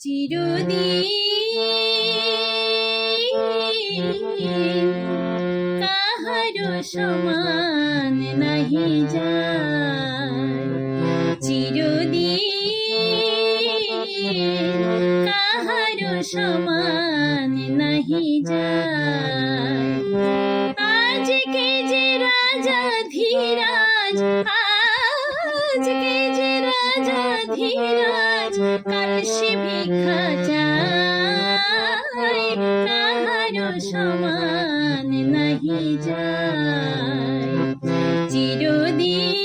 চিরদিন কাহারো সমান নাহি যায় চিরদিন কাহারো সমান নাহি যায় আজকে যে রাজা ধীরাজ আজকে যে রাজা ধীরাজ কাল সে ভিক্ষা যায় কাহারো সমান নাহি যায়। চিরদিন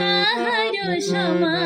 কাহারো সমান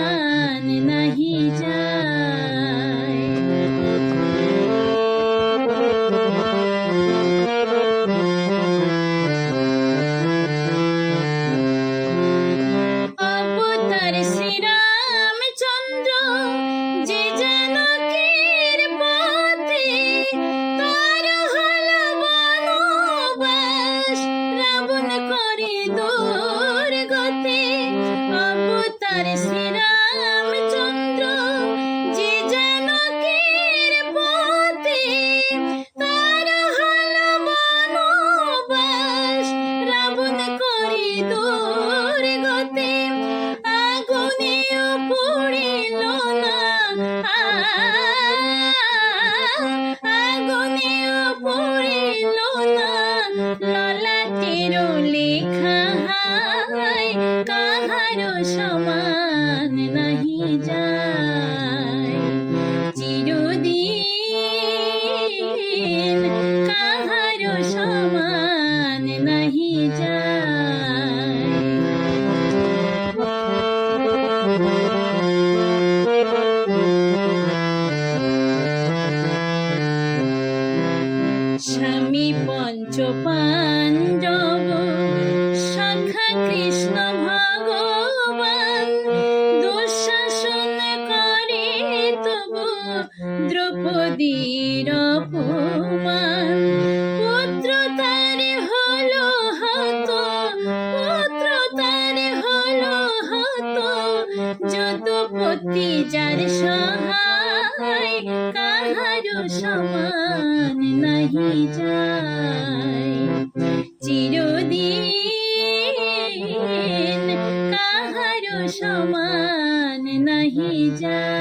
ললাটের পঞ্চ পাণ্ডব সখা কৃষ্ণ ভগবান, দুঃশাসন করে তবু দ্রৌপদীর অপমান। পুত্র তার হলো হত, পুত্র তার হলো হত। যদুপতি যার সহায় কাহারো সমান নাহি যায়। সমান নাহি যায়।